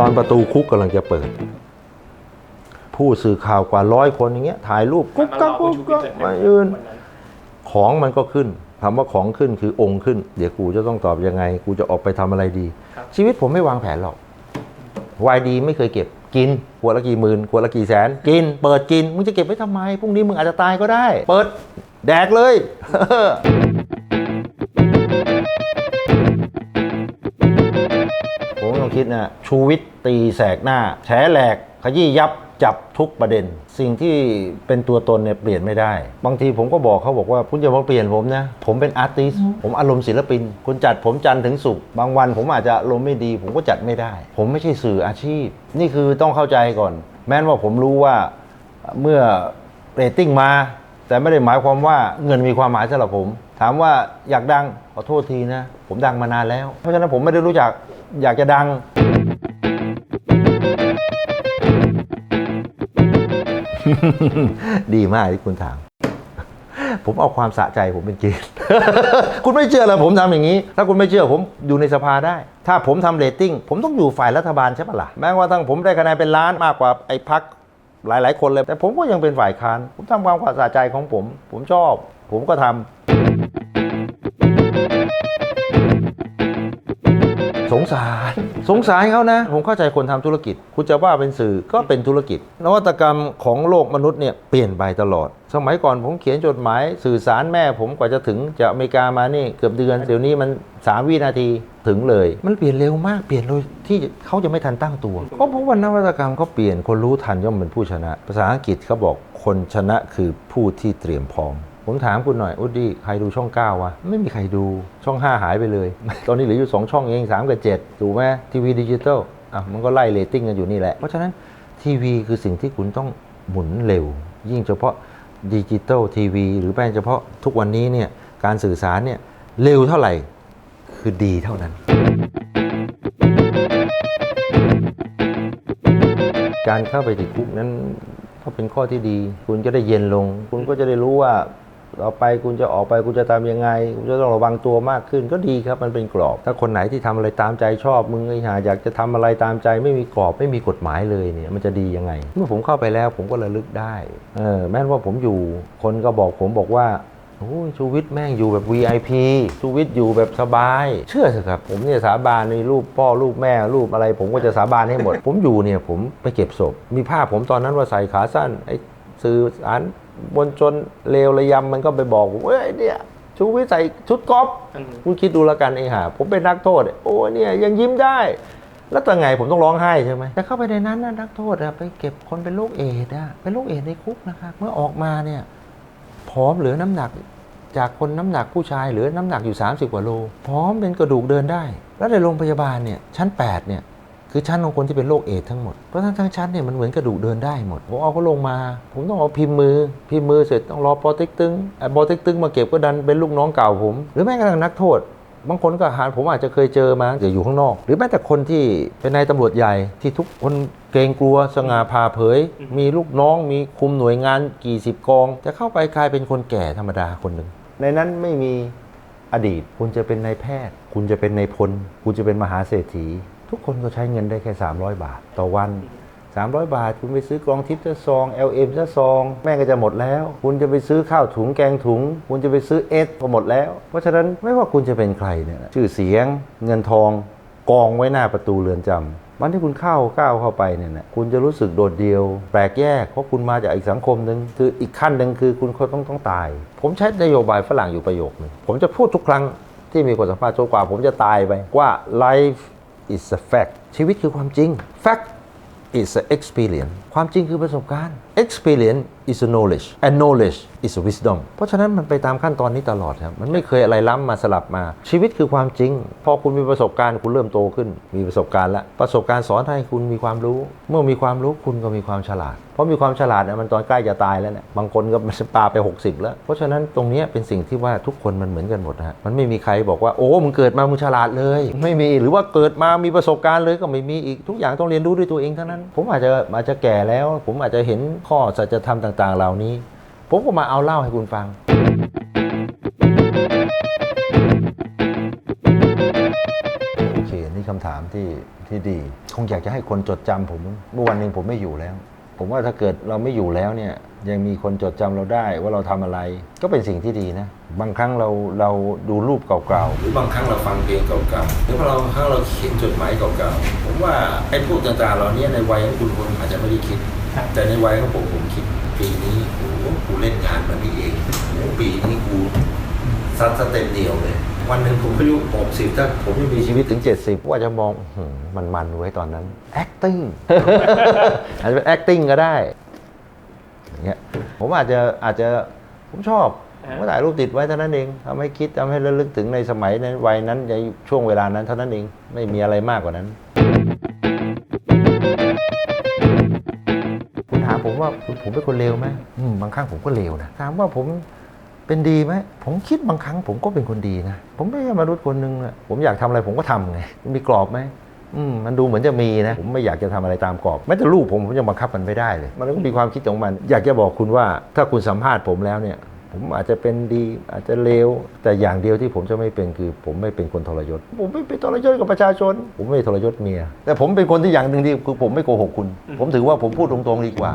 ตอนประตูคุกกำลังจะเปิด ผู้สื่อข่าวกว่าร้อยคนอย่างเงี้ยถ่ายรูปกุ๊กกักกุ๊กกักมายืนของมันก็ขึ้นถามว่าของขึ้นคือองค์ขึ้น เดี๋ยวกูจะต้องตอบยังไง กูจะออกไปทำอะไรดี ชีวิตผมไม่วางแผนหรอกวายดีไม่เคยเก็บกินขวดละกี่หมื่นขวดละกี่แสน กิน เปิดกินมึงจะเก็บไว้ทำไมพรุ่งนี้มึงอาจจะตายก็ได้ เปิดแดกเลย คิดนะชูวิทย์ตีแสกหน้า แฉแหลกขยี้ยับจับทุกประเด็น สิ่งที่เป็นตัวตนเนี่ยเปลี่ยนไม่ได้ บางทีผมก็บอกเขาบอกว่าคุณอย่ามาเปลี่ยนผมนะ ผมเป็นอาร์ติสผมอารมณ์ศิลปิน คุณจัดผมจันทร์ถึงศุกร์บางวันผมอาจจะอารมณ์ไม่ดี ผมก็จัดไม่ได้ ผมไม่ใช่สื่ออาชีพ นี่คือต้องเข้าใจก่อน แม้นว่าผมรู้ว่าเมื่อเรตติ้งมา แต่ไม่ได้หมายความว่าเงินมีความหมายสำหรับผม ถามว่าอยากดังขอโทษทีนะ ผมดังมานานแล้ว เพราะฉะนั้นผมไม่ได้รู้จักอยากจะดัง ดีมากที่คุณถาม ผมเอาความสะใจผมเป็นเกณฑ์ คุณไม่เชื่อเหรอผมทำอย่างนี้ ถ้าคุณไม่เชื่อผมอยู่ในสภาได้ ถ้าผมทำเรตติ้ง ผมต้องอยู่ฝ่ายรัฐบาลใช่ปะล่ะแม้ว่าทั้งผมได้คะแนนเป็นล้านมากกว่าไอ้พัก หลาย ๆ คนเลย แต่ผมก็ยังเป็นฝ่ายค้าน ผมทำความสะใจของผม ผมชอบ ผมก็ทำ สงสารสงสารเขานะ ผมเข้าใจคนทำธุรกิจ คุณจะว่าเป็นสื่อก็เป็นธุรกิจ นวัตกรรมของโลกมนุษย์เนี่ยเปลี่ยนไปตลอด สมัยก่อนผมเขียนจดหมายสื่อสารแม่ผมกว่าจะถึงจากอเมริกามานี่เกือบเดือนเดี๋ยวนี้มัน3วินาทีถึงเลย มันเปลี่ยนเร็วมากเปลี่ยนโดยที่เขาจะไม่ทันตั้งตัวก็เพราะว่านวัตกรรมเขาเปลี่ยนคนรู้ทันย่อมเป็นผู้ชนะ ภาษาอังกฤษเขาบอกคนชนะคือผู้ที่เตรียมพร้อม ผมถามคุณหน่อยอุดดี้ใครดูช่อง 9 วะ ไม่มีใครดูช่อง 5 หายไปเลย ตอนนี้เหลืออยู่ 2 ช่องเอง 3 กับ 7 ถูกไหมทีวีดิจิตอลอะมันก็ไล่เรตติ้งกันอยู่นี่แหละ เพราะฉะนั้นทีวีคือสิ่งที่คุณต้องหมุนเร็ว ยิ่งเฉพาะดิจิตอลทีวีหรือแม้เฉพาะทุกวันนี้เนี่ยการสื่อสารเนี่ยเร็วเท่าไหร่ คือดีเท่านั้น การเข้าไปติดคุกนั้นก็เป็นข้อที่ดี คุณจะได้เย็นลง คุณก็จะได้รู้ว่า ต่อไปคุณจะออกไปคุณจะทำยังไง คุณจะต้องระวังตัวมากขึ้นก็ดีครับมันเป็นกรอบ ถ้าคนไหนที่ทำอะไรตามใจชอบมึงไอ้ห่าอยากจะทำอะไรตามใจไม่มีกรอบไม่มีกฎหมายเลยเนี่ยมันจะดียังไง เมื่อผมเข้าไปแล้วผมก็ระลึกได้เออแม้ว่าผมอยู่คนก็บอกผมบอกว่าโอ้ยชูวิทย์แม่งอยู่แบบ VIP ชูวิทย์อยู่แบบสบาย เชื่อเถอะครับ ผมเนี่ยสาบานในรูปพ่อรูปแม่รูปอะไร ผมก็จะสาบานให้หมด ผมอยู่เนี่ยผมไปเก็บศพ มีภาพผมตอนนั้นว่าใส่ขาสั้นไอ้สื่อสาร บนชนเลวระยำมันก็ไปบอกผมเอ้ยเนี่ยชูวิทย์ใส่ชุดกอล์ฟอืมคุณคิดดูแล้วกันไอ้ห่าผมเป็นนักโทษ โอ้ยเนี่ยยังยิ้มได้ แล้วแต่ไงผมต้องร้องไห้ใช่ไหมแต่เข้าไปในนั้นนะนักโทษอะไปเก็บคนเป็นโรคเอดส์อะเป็นโรคเอดส์ในคุกนะครับเมื่อออกมาเนี่ยผอมเหลือน้ำหนักจากคนน้ำหนักผู้ชายเหลือน้ำหนักอยู่ 30 กว่าโลพร้อมเป็นกระดูกเดินได้ แล้วในโรงพยาบาลเนี่ยชั้น 8 เนี่ย คือชั้นของคนที่เป็นโรคเอดส์ทั้งหมด เพราะทั้งทั้งชั้นเนี่ยมันเหมือนกระดูกเดินได้หมด ผมเอาเขาลงมา ผมต้องเอาพิมพ์มือ พิมพ์มือเสร็จต้องรอปอเต็กตึงไอ้ปอเต็กตึงมาเก็บก็ดันเป็นลูกน้องเก่าผม หรือแม้กระทั่งนักโทษ บางคนก็หาผมอาจจะเคยเจอมาแต่อยู่ข้างนอก หรือแม้แต่คนที่เป็นนายตำรวจใหญ่ที่ทุกคนเกรงกลัวสง่าผ่าเผย มีลูกน้อง มีคุมหน่วยงานกี่สิบกอง จะเข้าไปกลายเป็นคนแก่ธรรมดาคนหนึ่งในนั้นไม่มีอดีต คุณจะเป็นนายแพทย์ คุณจะเป็นนายพล คุณจะเป็นมหาเศรษฐี ทุกคนก็ใช้เงินได้แค่ 300 บาทต่อวัน 300 บาท คุณไปซื้อกองทิพย์ซะซอง LM ซะซอง แม่งก็จะหมดแล้ว คุณจะไปซื้อข้าวถุงแกงถุง คุณจะไปซื้อเอสก็หมดแล้ว เพราะฉะนั้นไม่ว่าคุณจะเป็นใครเนี่ยชื่อเสียงเงินทองกองไว้หน้าประตูเรือนจำวันที่คุณเข้าก้าวเข้าไปเนี่ยนะคุณจะรู้สึกโดดเดี่ยว แปลกแยก เพราะคุณมาจากอีกสังคมหนึ่งคืออีกขั้นหนึ่งคือคุณต้องต้องตาย ผมใช้นโยบายฝรั่งอยู่ประโยคนึงผมจะพูดทุกครั้งที่มีคนสัมภาษณ์จนกว่า ผมจะตายไปว่า life is a fact ชีวิตคือความจริง fact is a experience ความจริงคือประสบการณ์ experience is knowledge and knowledge is wisdom เพราะฉะนั้นมันไปตามขั้นตอนนี้ตลอดครับ มันไม่เคยอะไรล้ำมาสลับมา ชีวิตคือความจริง พอคุณมีประสบการณ์คุณเริ่มโตขึ้น มีประสบการณ์แล้ว ประสบการณ์สอนให้คุณมีความรู้ เมื่อมีความรู้คุณก็มีความฉลาด เพราะมีความฉลาดเนี่ยมันตอนใกล้จะตายแล้วเนี่ย บางคนก็มันปาไป 60 แล้ว เพราะฉะนั้นตรงนี้เป็นสิ่งที่ว่าทุกคนมันเหมือนกันหมดนะฮะ มันไม่มีใครบอกว่าโอ้มึงเกิดมามึงฉลาดเลย ไม่มี หรือว่าเกิดมามีประสบการณ์เลยก็ไม่มีอีก ทุกอย่างต้องเรียนรู้ด้วยตัวเองเทั้งนั้น ผมอาจจะอาจจะแก่แล้ว ผมอาจจะเห็นข้อสัจธรรมต่าง ๆ เหล่านี้ ผมก็มาเอาเล่าให้คุณฟัง โอเค นี่คำำถามที่ที่ดี คงอยากจะให้คนจดจำผมเมื่อวันหนึ่งผมไม่อยู่แล้ว ผมว่าถ้าเกิดเราไม่อยู่แล้วเนี่ยยังมีคนจดจำเราได้ว่าเราทำอะไร ก็เป็นสิ่งที่ดีนะ บางครั้งเราเราดูรูปเก่าๆ หรือบางครั้งเราฟังเพลงเก่าๆ หรือบางครั้งเราเขียนจดหมายเก่าๆ ผมว่าไอ้พวกต่างๆเหล่านี้ในวัยของคุณคนอาจจะไม่ได้คิดครับ แต่ในวัยของผมผมคิดปีนี้โอ้โหกูเล่นงานมันนี่เองโอ้โหปีนี้กูซัดสเต็มเดียวเลยวันหนึ่งผมอายุ60ถ้าผมไม่มีชีวิตถึง 70ว่าจะมองอื้อหือมันมันๆไว้ยตอนนั้น acting อาจจะเป็น acting ก็ได้อย่างเงี้ยผมอาจจะอาจจะผมชอบผมก็ถ่ายรูปติดไว้เท่านั้นเองทำให้คิดทำให้ระลึกถึงในสมัยในวัยนั้นในช่วงเวลานั้นเท่านั้นเองไม่มีอะไรมากกว่านั้นคุณถาม ผมว่าผมเป็นคนเลวไหมอืมบางครั้งผมก็เลวนะถามว่าผมเป็นดีไหมผมคิดบางครั้งผมก็เป็นคนดีนะผมไม่ใช่มนุษย์คนหนึ่งนะผมอยากทำอะไรผมก็ทำไงมีกรอบไหมอืมมันดูเหมือนจะมีนะ ผมไม่อยากจะทำอะไรตามกรอบแม้แต่ลูกผมผมยังบังคับมันไม่ได้เลย มันก็มีความคิดของมัน อยากจะบอกคุณว่า ถ้าคุณสัมภาษณ์ผมแล้วเนี่ย ผมอาจจะเป็นดีอาจจะเลวแต่อย่างเดียวที่ผมจะไม่เป็นคือ ผมไม่เป็นคนทรยศ ผมไม่เป็นทรยศกับประชาชน ผมไม่ทรยศเมีย แต่ผมเป็นคนที่อย่างหนึ่งที่คือผมไม่โกหกคุณ ผมถือว่าผมพูดตรงๆดีกว่า